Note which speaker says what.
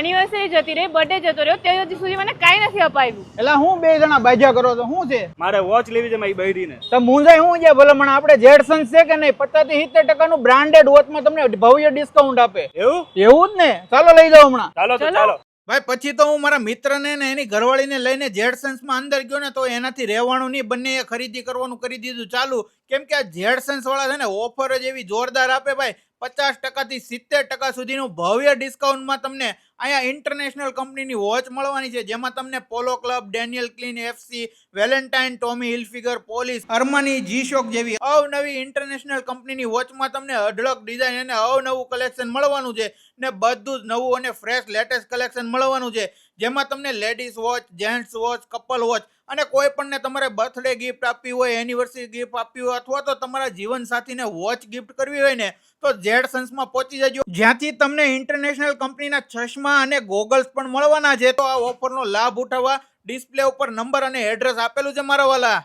Speaker 1: Anniversary જતી રહી birthday જતો રહ્યો તે હજી સુધી મને કાંઈ નથી અપાવ્યું.
Speaker 2: એટલે હું બે જણા બાજા કરો તો શું છે?
Speaker 3: મારે વોચ લેવી છે મારી બૈરીને.
Speaker 2: તો મુંજાઈ હું છે ભલે મને આપણે જેડસન છે કે નહીં પચાસથી સિત્તેર ટકાનું બ્રાન્ડેડ વોચમાં તમને ભવ્ય ડિસ્કાઉન્ટ આપે.
Speaker 3: એવું?
Speaker 2: એવું જ ને? ચાલો લઈ જાઓ હમણાં.
Speaker 1: ચાલો
Speaker 3: ચાલો.
Speaker 2: ભાઈ પછી તો હું મારા મિત્રને ને એની ઘરવાળીને લઈને જેડસન્સમાં અંદર ગયો ને તો એનાથી રહેવાનું નહીં બંને ખરીદી કરવાનું કરી દીધું. ચાલુ. કેમ કે આ જેડસન્સ વાળા છે ને ઓફર જ એવી જોરદાર આપે ભાઈ. પચાસ ટકાથી સિત્તેર ટકા સુધીનું ભવ્ય ડિસ્કાઉન્ટમાં તમને અહીંયા ઇન્ટરનેશનલ કંપનીની વોચ મળવાની છે, જેમાં તમને Polo Club Daniel Klein FC Valentine Tommy Hilfiger Police Armani G Shock જેવી અવનવી ઇન્ટરનેશનલ કંપનીની વોચમાં તમને અઢળક ડિઝાઇન અને અવનવું કલેક્શન મળવાનું છે ને બધું જ નવું અને ફ્રેશ લેટેસ્ટ કલેક્શન મળવાનું છે. જેમાં તમને ladies watch gents watch couple watch અને કોઈ પણને તમારે બર્થડે ગિફ્ટ આપવી હોય એનિવર્સરી ગિફ્ટ આપવી હોય અથવા તો તમારા જીવન સાથીને વોચ ગિફ્ટ કરવી હોય ને, તો ઝેડ સન્સમાં પહોંચી જજો. જ્યાંથી તમને ઇન્ટરનેશનલ કંપનીના ચશ્મા અને ગોગલ્સ પણ મળવાના છે. તો આ ઓફરનો લાભ ઉઠાવવા ડિસ્પ્લે ઉપર નંબર અને એડ્રેસ આપેલું છે મારા વાલા.